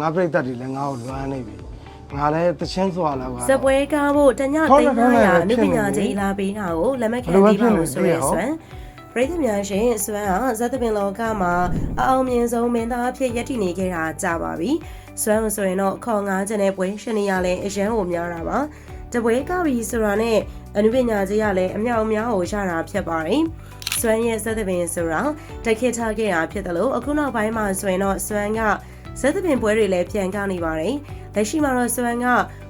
ငါပြိတ္တတွေလည်းငါ့ကိုလွမ်းနေပြီငါလည်းတချင်းစွာလောက်ကတော့စပွဲကားဖို့တညဟုတ်သိတယ်န်း900အဟုတ်တယ်နုပညာဖြစ်နေပြီကြီးလာပေးတာကိုလက်မခံဘယ်လိုပဲသေးပါဘူးဖြစ်ဆိုနေရဲလဲဆွမ်းပရိသတ်များရှင်ဆွမ်းဟာဇတ်သပင်လောကမှာအအောင်မြင်ဆုံးမင်းသားအဖြစ်ရည်တည်နေခဲ့တာကြာပါပြီဆွမ်းဆိုရင်တော့ခေါ်ငါးချက်နဲ့ပွဲရှင်နေရလဲအရန်ကိုများတာပါတပွဲကားပြီဆိုတာနဲ့အနုပညာကြီးကလည်းအမြောက်အများကိုရတာဖြစ်ပါတယ်ဆွမ်းရဲ့ဇတ်သပင်ဆိုတာတက်ခစ်ထားခဲ့တာဖြစ်တယ်လို့အခုနောက်ပိုင်းမှာဆိုရင်တော့ဆွမ်းက ဇတ်သပင်ပွဲတွေလည်းပြန်ကောက်နေပါတယ်လက်ရှိမှာတော့ဆွမ်းက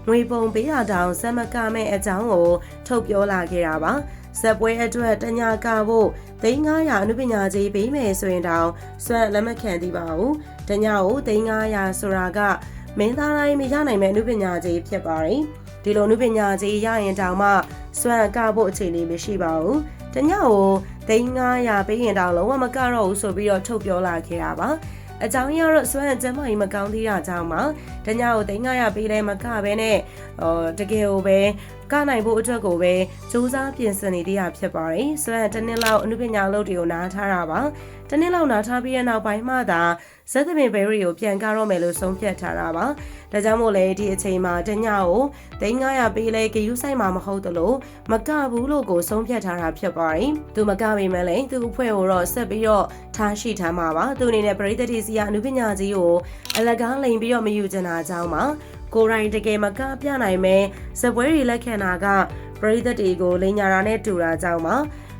ငွေပုံပေးတာတောင်စက်မကမဲ့အကြောင်းကိုထုတ်ပြောလာခဲ့တာပါဇက်ပွဲအတွက်တညာကဖို့သိန်း900အနုပညာကြီးပေးမယ်ဆိုရင်တောင်ဆွမ်းလက်မခံသေးပါဘူးတညာကိုသိန်း900ဆိုတာကမင်းသားတိုင်းမရနိုင်မဲ့အနုပညာကြီးဖြစ်ပါတယ်ဒီလိုအနုပညာကြီးရရင်တောင်မှစွမ်းကဖို့အခြေအနေမရှိပါဘူး။တညကိုသိန်း900ပေးရင်တောင်လုံးဝမကတော့ဘူးဆိုပြီးတော့ထုတ်ပြောလာခဲ့တာပါ။ အကြောင်းရတော့စွမ်းကျမ်းမာကြီးမကောင်းသေးတာကြောင့်မှတညကိုသိန်း900ပေးလဲမကပဲနဲ့ဟောတကယ်ကိုပဲ ကနိုင်ဖို့အတွက်ကိုပဲစူးစမ်းပြင်ဆင်နေသေးတာဖြစ်ပါတယ်။စွမ်းတစ်နှစ်လောက်အနုပညာလုပ်တွေကိုနားထားတာပါ။တစ်နှစ်လောက်နားထားပြီးတဲ့နောက်ပိုင်းမှသာဇက်သမင်ဘယ်ရီကိုပြန်ကားတော့မယ်လို့ဆုံးဖြတ်ထားတာပါ။ဒါကြောင့်မို့လဲဒီအချိန်မှာတညကိုသိန်း900ပေးလဲဂယူးဆိုင်မှာမဟုတ်တလို့မကဘူးလို့ကိုဆုံးဖြတ်ထားတာဖြစ်ပါတယ်။သူမကပေမဲ့လည်းသူ့အဖွဲ့ကိုတော့ဆက်ပြီးတော့ထားရှိထားမှာပါ။သူအနေနဲ့ပရိသတ်တီစီကအနုပညာကြီးကိုအလကားလိန်ပြီးတော့မယူချင်တာကြောင့်ပါ။ ကိုရိုင်းတကယ်မကပြနိုင်မဲဇပွဲတွေလက်ခံတာကပရိသတ်တီကိုလိန်ညာတာနဲ့တူတာကြောင့်ပါ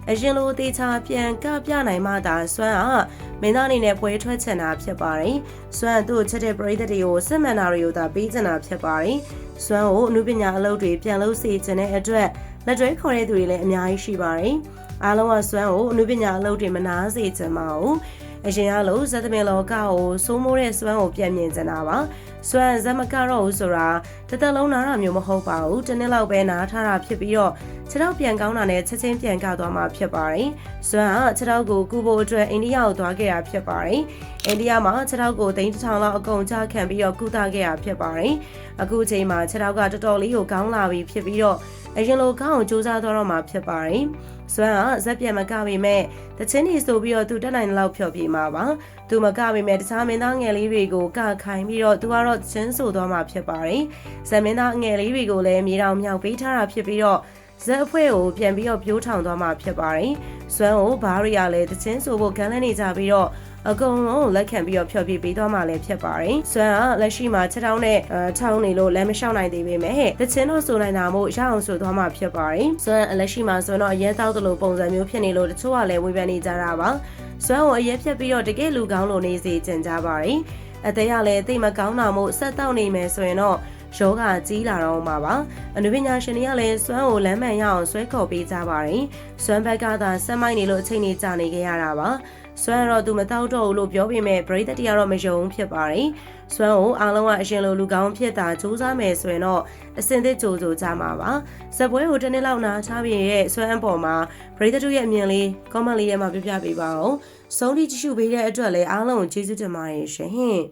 အရင်လိုတေချာပြန်ကပြနိုင်မှသာစွမ်းအားမင်းသားအနေနဲ့ပွဲထွက်ချင်တာဖြစ်ပါတယ်။စွမ်းသူ့ချက်တဲ့ပရိသတ်တွေကိုစစ်မှန်တာတွေကိုသာပေးချင်တာဖြစ်ပါတယ်။စွမ်းကိုအမှုပညာအလုပ်တွေပြန်လုပ်စေချင်တဲ့အတွက်လက်တွဲခေါ်တဲ့သူတွေလည်းအများကြီးရှိပါတယ်။အားလုံးကစွမ်းကိုအမှုပညာအလုပ်တွေမနာစေချင်ပါဘူး။အရင်ကလို့ဇက်သမင်လောကကိုစိုးမိုးတဲ့စွမ်းကိုပြန်မြင်ချင်တာပါ။စွမ်းဇက်မကတော့ဘူးဆိုတာတစ်သက်လုံးနားတာမျိုးမဟုတ်ပါဘူး။တစ်နှစ်လောက်ပဲနားထားတာဖြစ်ပြီးတော့ခြေထောက်ပြန်ကောင်းတာနဲ့ချက်ချင်းပြန်ကောက်သွားမှာဖြစ်ပါတယ်။စွမ်းကခြေထောက်ကိုကူဖို့အတွက်အိန္ဒိယကိုသွားခဲ့တာဖြစ်ပါတယ်။အိန္ဒိယမှာခြေထောက်ကိုသိန်းတစ်ထောင်လောက်အကုန်ချခံပြီးတော့ကုသခဲ့တာဖြစ်ပါတယ်။အခုချိန်မှာခြေထောက်ကတော်တော်လေးကိုကောင်းလာပြီဖြစ်ပြီးတော့အရင်လိုကောင်းအောင်စူးစမ်းသွားတော့မှာဖြစ်ပါတယ်။စွမ်းကဇက်ပြန်မကပေမဲ့တချင်းနေဆိုပြီးတော့သူတက်နိုင်တဲ့လောက်ဖြော်ပြမှာပါ။သူမကပေမဲ့တခြားမင်းသားငယ်လေးတွေကိုကခိုင်းပြီးတော့သူကတော့ချင်းဆိုသွားမှာဖြစ်ပါတယ်။ဇက်မင်းသားငယ်လေးတွေကိုလည်းမြေတောင်မြောက်ပေးထားတာဖြစ်ပြီးတော့ဇက်အဖွဲ့ကိုပြန်ပြီးတော့ပြိုးထောင်သွားမှာဖြစ်ပါတယ်။စွမ်းကိုဘားရီယာလည်းတချင်းဆိုဖို့ကမ်းလှမ်းနေကြပြီးတော့အကုန်လုံးလက်ခံပြီးတော့ဖျော်ပြပေးသွားမှလည်းဖြစ်ပါတယ်။စွမ်းကလက်ရှိမှာချက်တောင်းနဲ့အဲထောင်းနေလို့လည်းမလျှောက်နိုင်သေးပေမဲ့တချင်းတော့ဆိုနိုင်တာမို့ရအောင်ဆိုသွားမှဖြစ်ပါတယ်။စွမ်းလက်ရှိမှာဆိုတော့အရဲတောက်တလို့ပုံစံမျိုးဖြစ်နေလို့တချို့ကလည်းဝေဖန်နေကြတာပါ။စွမ်းကိုအရဲဖြတ်ပြီးတော့တကယ်လူကောင်းလို့နေစေချင်ကြပါတယ်။ အသေးရလည်းတိတ်မကောင်းတာမို့ဆက်တောက်နေမယ်ဆိုရင်တော့ယောဂကြီးလာတော့မှာပါအနုပညာရှင်တွေကလည်းစွမ်းကိုလမ်းမှန်ရအောင်ဆွဲခေါ်ပေးကြပါတယ်စွမ်းဘက်ကသာဆက်မိုက်နေလို့အချိန်ကြီးကြာနေခဲ့ရတာပါစွမ်းကတော့သူမတောက်တော့ဘူးလို့ပြောပေမဲ့ပရိသတ်တရားတော့မယုံဖြစ်ပါတယ်စွမ်းကိုအားလုံးကအရှင်လိုလူကောင်းဖြစ်တာစူးစမ်းမယ်ဆိုရင်တော့အစင်သစ်ကြိုးကြိုးကြမှာပါဇက်ပွဲကိုတစ်နေ့လောက်နားချပြရဲ့စွမ်းအပေါ်မှာပရိသတ်တို့ရဲ့အမြင်လေး comment လေးထဲမှာပြပြပေးပါအောင်ဆုံးထိကြည့်ရှုပေးတဲ့အတွက်လည်းအားလုံးကိုကျေးဇူးတင်ပါတယ်ရှင်